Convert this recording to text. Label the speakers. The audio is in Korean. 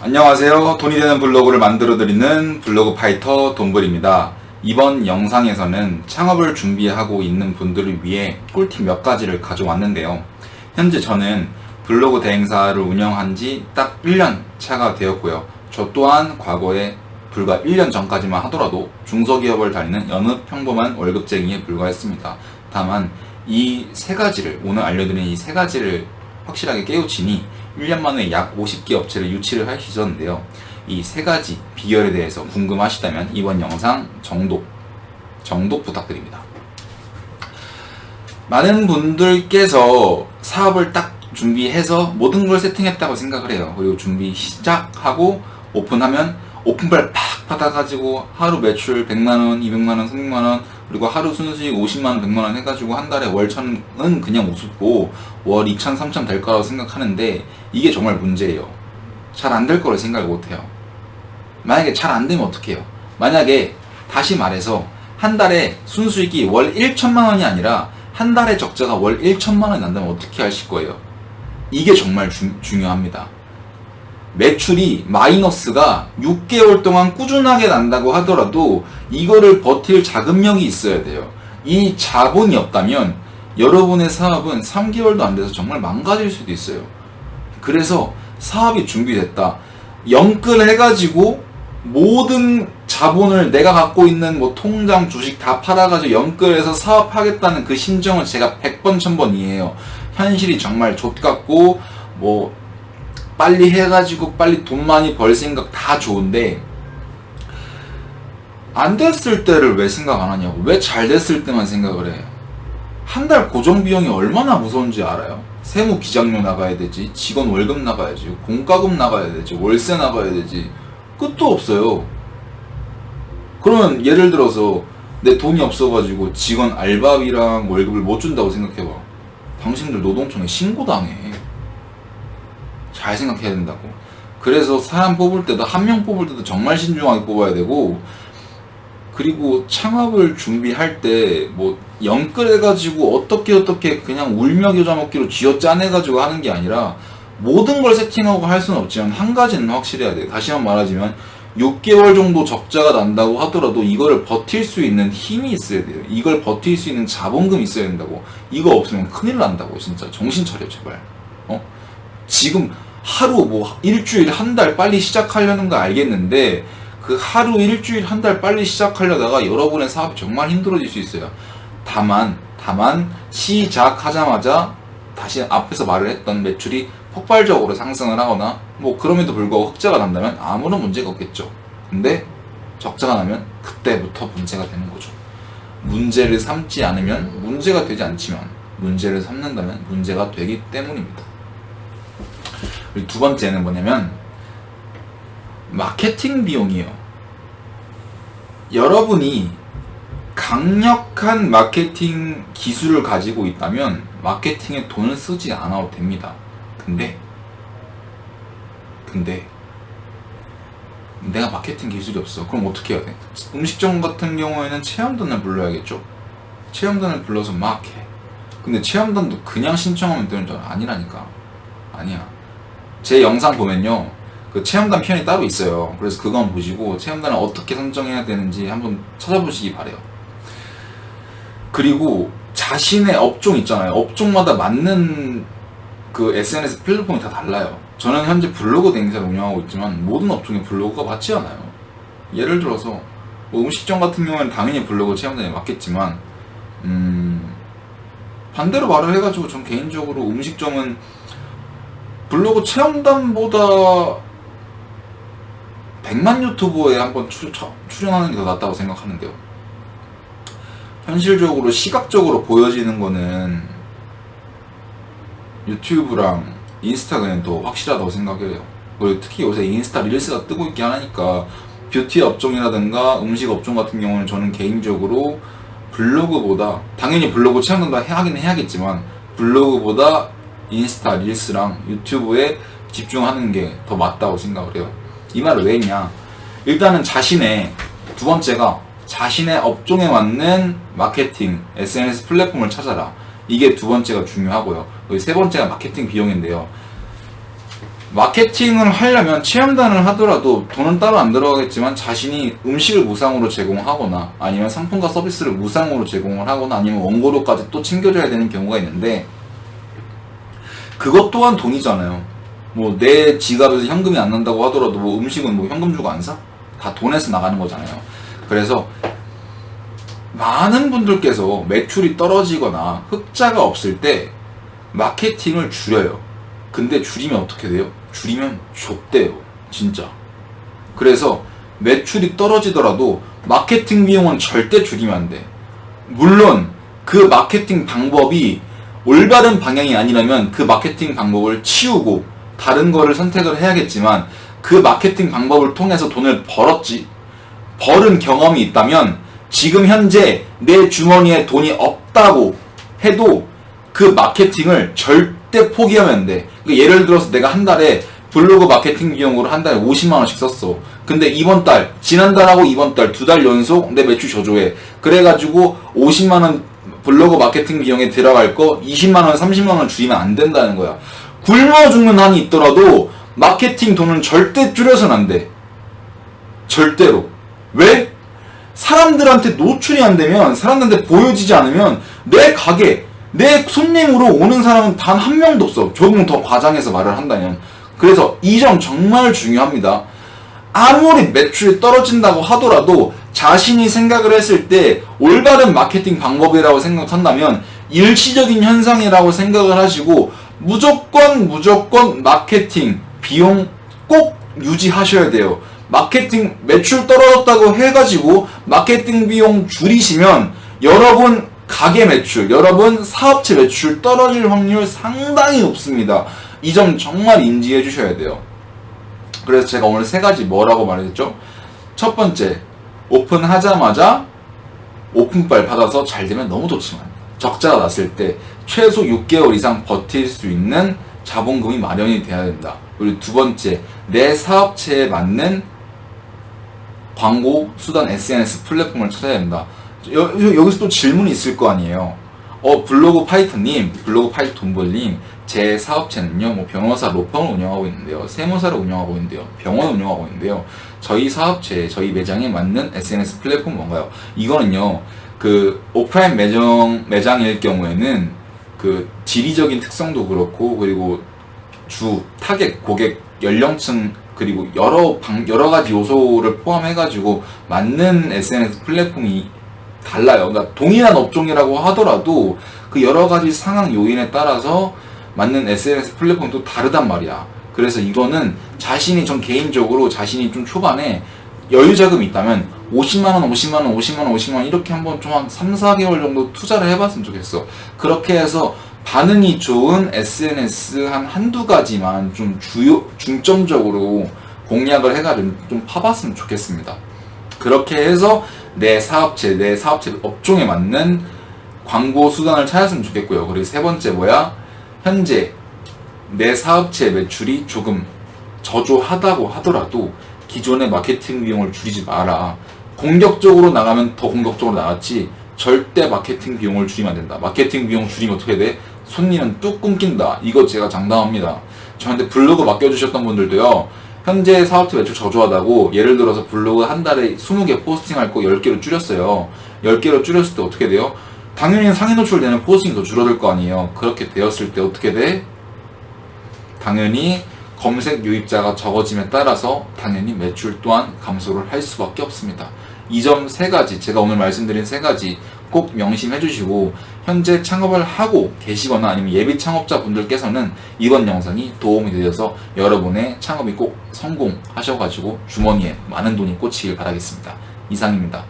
Speaker 1: 안녕하세요. 돈이 되는 블로그를 만들어드리는 블로그 파이터 돈블입니다. 이번 영상에서는 창업을 준비하고 있는 분들을 위해 꿀팁 몇 가지를 가져왔는데요. 현재 저는 블로그 대행사를 운영한 지 딱 1년 차가 되었고요. 저 또한 과거에 불과 1년 전까지만 하더라도 중소기업을 다니는 어느 평범한 월급쟁이에 불과했습니다. 다만 이 세 가지를 오늘 알려드린 이 세 가지를 확실하게 깨우치니 1년 만에 약 50개 업체를 유치를 할 시절인데요. 이 세 가지 비결에 대해서 궁금하시다면 이번 영상 정독, 정독 부탁드립니다. 많은 분들께서 사업을 딱 준비해서 모든 걸 세팅했다고 생각을 해요. 그리고 준비 시작하고 오픈하면 오픈발 팍 받아가지고 하루 매출 100만원, 200만원, 300만원, 그리고 하루 순수익 50만원, 100만 원 해가지고 한 달에 월천은 그냥 우습고 월 2천, 3천 될 거라고 생각하는데 이게 정말 문제예요. 잘 안 될 거를 생각을 못 해요. 만약에 잘 안 되면 어떡해요? 만약에 다시 말해서 한 달에 순수익이 월 1천만 원이 아니라 한 달에 적자가 월 1천만 원이 난다면 어떻게 하실 거예요? 이게 정말 주- 중요합니다. 매출이 마이너스가 6개월 동안 꾸준하게 난다고 하더라도 이거를 버틸 자금력이 있어야 돼요. 이 자본이 없다면 여러분의 사업은 3개월도 안 돼서 정말 망가질 수도 있어요. 그래서 사업이 준비됐다. 영끌 해가지고 모든 자본을 내가 갖고 있는 뭐 통장 주식 다 팔아가지고 영끌해서 사업하겠다는 그 심정을 제가 100번 1000번 이해해요. 현실이 정말 좆같고 뭐 빨리 해가지고 빨리 돈 많이 벌 생각 다 좋은데 안 됐을 때를 왜 생각 안 하냐고. 왜 잘 됐을 때만 생각을 해. 한 달 고정 비용이 얼마나 무서운지 알아요? 세무 기장료 나가야 되지 직원 월급 나가야지 공과금 나가야 되지 월세 나가야 되지. 끝도 없어요. 그러면 예를 들어서 내 돈이 없어가지고 직원 알바비랑 월급을 못 준다고 생각해봐. 당신들 노동청에 신고당해 잘 생각해야 된다고. 그래서 사람 뽑을 때도 한 명 뽑을 때도 정말 신중하게 뽑아야 되고 그리고 창업을 준비할 때뭐 영끌해가지고 어떻게 어떻게 그냥 울며 겨자 먹기로 쥐어 짜내가지고 하는 게 아니라 모든 걸 세팅하고 할 수는 없지만 한 가지는 확실해야 돼요. 다시 한 번 말하지만 6개월 정도 적자가 난다고 하더라도 이거를 버틸 수 있는 힘이 있어야 돼요. 이걸 버틸 수 있는 자본금이 있어야 된다고. 이거 없으면 큰일 난다고 진짜 정신 차려 제발. 어? 지금 하루 뭐 일주일 한 달 빨리 시작하려는 거 알겠는데 그 하루 일주일 한 달 빨리 시작하려다가 여러분의 사업이 정말 힘들어질 수 있어요. 다만 다만 시작하자마자 다시 앞에서 말을 했던 매출이 폭발적으로 상승을 하거나 뭐 그럼에도 불구하고 흑자가 난다면 아무런 문제가 없겠죠. 근데 적자가 나면 그때부터 문제가 되는 거죠. 문제를 삼지 않으면 문제가 되지 않지만 문제를 삼는다면 문제가 되기 때문입니다. 그리고 두 번째는 뭐냐면 마케팅 비용이에요. 여러분이 강력한 마케팅 기술을 가지고 있다면 마케팅에 돈을 쓰지 않아도 됩니다. 근데 근데 내가 마케팅 기술이 없어. 그럼 어떻게 해야 돼? 음식점 같은 경우에는 체험단을 불러야겠죠. 체험단을 불러서 막 해. 근데 체험단도 그냥 신청하면 되는 줄. 아니라니까. 아니야. 제 영상 보면요. 그 체험단 편이 따로 있어요. 그래서 그건 보시고 체험단을 어떻게 선정해야 되는지 한번 찾아보시기 바래요. 그리고 자신의 업종 있잖아요. 업종마다 맞는 그 SNS 플랫폼이 다 달라요. 저는 현재 블로그 대행사를 운영하고 있지만 모든 업종의 블로그가 맞지 않아요. 예를 들어서 뭐 음식점 같은 경우에는 당연히 블로그 체험단이 맞겠지만 음 반대로 말을 해가지고 전 개인적으로 음식점은 블로그 체험단보다 100만 유튜버에 한번 출, 처- 출연하는 게 더 낫다고 생각하는데요. 현실적으로 시각적으로 보여지는 거는 유튜브랑 인스타그램 더 확실하다고 생각해요. 그리고 특히 요새 인스타 릴스가 뜨고 있긴 하니까 뷰티 업종이라든가 음식 업종 같은 경우는 저는 개인적으로 블로그보다 당연히 블로그 체험단도 해- 하긴 해야겠지만 블로그보다 인스타 릴스랑 유튜브에 집중하는 게 더 맞다고 생각을 해요. 이 말을 왜 했냐? 일단은 자신의 두 번째가 자신의 업종에 맞는 마케팅 SNS 플랫폼을 찾아라. 이게 두 번째가 중요하고요. 세 번째가 마케팅 비용인데요. 마케팅을 하려면 체험단을 하더라도 돈은 따로 안 들어가겠지만 자신이 음식을 무상으로 제공하거나 아니면 상품과 서비스를 무상으로 제공을 하거나 아니면 원고료까지 또 챙겨줘야 되는 경우가 있는데 그것 또한 돈이잖아요. 뭐 내 지갑에서 현금이 안 난다고 하더라도 뭐 음식은 뭐 현금 주고 안 사? 다 돈에서 나가는 거잖아요. 그래서 많은 분들께서 매출이 떨어지거나 흑자가 없을 때 마케팅을 줄여요. 근데 줄이면 어떻게 돼요? 줄이면 좁대요. 진짜. 그래서 매출이 떨어지더라도 마케팅 비용은 절대 줄이면 안 돼. 물론 그 마케팅 방법이 올바른 방향이 아니라면 그 마케팅 방법을 치우고 다른 거를 선택을 해야겠지만 그 마케팅 방법을 통해서 돈을 벌었지. 벌은 경험이 있다면 지금 현재 내 주머니에 돈이 없다고 해도 그 마케팅을 절대 포기하면 안 돼. 그러니까 예를 들어서 내가 한 달에 블로그 마케팅 비용으로 한 달에 50만 원씩 썼어. 근데 이번 달, 지난달하고 이번 달 두 달 연속 내 매출 저조해. 그래가지고 50만 원 블로그 마케팅 비용에 들어갈 거 20만 원, 30만 원 줄이면 안 된다는 거야. 굶어 죽는 한이 있더라도 마케팅 돈은 절대 줄여서는 안 돼. 절대로. 왜? 사람들한테 노출이 안 되면 사람들한테 보여지지 않으면 내 가게 내 손님으로 오는 사람은 단 한 명도 없어 조금 더 과장해서 말을 한다면 그래서 이 점 정말 중요합니다 아무리 매출이 떨어진다고 하더라도 자신이 생각을 했을 때 올바른 마케팅 방법이라고 생각한다면 일시적인 현상이라고 생각을 하시고 무조건 무조건 마케팅 비용 꼭 유지하셔야 돼요 마케팅 매출 떨어졌다고 해가지고 마케팅 비용 줄이시면 여러분 가게 매출, 여러분 사업체 매출 떨어질 확률 상당히 높습니다. 이 점 정말 인지해 주셔야 돼요. 그래서 제가 오늘 세 가지 뭐라고 말했죠? 첫 번째, 오픈하자마자 오픈빨 받아서 잘 되면 너무 좋지만 적자가 났을 때 최소 6개월 이상 버틸 수 있는 자본금이 마련이 돼야 된다. 그리고 두 번째, 내 사업체에 맞는 광고, 수단, SNS 플랫폼을 찾아야 된다. 여, 여- 여기서 또 질문이 있을 거 아니에요. 어, 블로그 파이터님, 블로그 파이터 돈벌님, 제 사업체는요, 뭐 변호사 로펌을 운영하고 있는데요, 세무사를 운영하고 있는데요, 병원을 운영하고 있는데요, 저희 사업체, 저희 매장에 맞는 SNS 플랫폼 뭔가요? 이거는요, 그 오프라인 매장 매장일 경우에는 그 지리적인 특성도 그렇고 그리고 주 타겟 고객 연령층 그리고 여러 방, 여러 가지 요소를 포함해 가지고 맞는 SNS 플랫폼이 달라요. 그러니까 동일한 업종이라고 하더라도 그 여러 가지 상황 요인에 따라서 맞는 SNS 플랫폼도 다르단 말이야. 그래서 이거는 자신이 전 개인적으로 자신이 좀 초반에 여유 자금이 있다면 50만 원, 50만 원, 50만 원, 50만 원 이렇게 한번 좀 한 3, 4개월 정도 투자를 해봤으면 좋겠어. 그렇게 해서 반응이 좋은 SNS 한 한두 가지만 좀 주요 중점적으로 공략을 해가지고 좀 파봤으면 좋겠습니다. 그렇게 해서 내 사업체, 내 사업체 업종에 맞는 광고 수단을 찾았으면 좋겠고요. 그리고 세 번째 뭐야? 현재 내 사업체 매출이 조금 저조하다고 하더라도 기존의 마케팅 비용을 줄이지 마라. 공격적으로 나가면 더 공격적으로 나갔지 절대 마케팅 비용을 줄이면 안 된다. 마케팅 비용 줄이면 어떻게 돼? 손님은 뚝 끊긴다. 이거 제가 장담합니다. 저한테 블로그 맡겨주셨던 분들도요. 현재 사업체 매출 저조하다고 예를 들어서 블로그 한 달에 20개 포스팅할 거 10개로 줄였어요. 10개로 줄였을 때 어떻게 돼요? 당연히 상위 노출되는 포스팅이 더 줄어들 거 아니에요. 그렇게 되었을 때 어떻게 돼? 당연히 검색 유입자가 적어짐에 따라서 당연히 매출 또한 감소를 할 수밖에 없습니다. 이 점 세 가지, 제가 오늘 말씀드린 세 가지 꼭 명심해 주시고, 현재 창업을 하고 계시거나 아니면 예비 창업자 분들께서는 이번 영상이 도움이 되셔서 여러분의 창업이 꼭 성공하셔가지고 주머니에 많은 돈이 꽂히길 바라겠습니다. 이상입니다.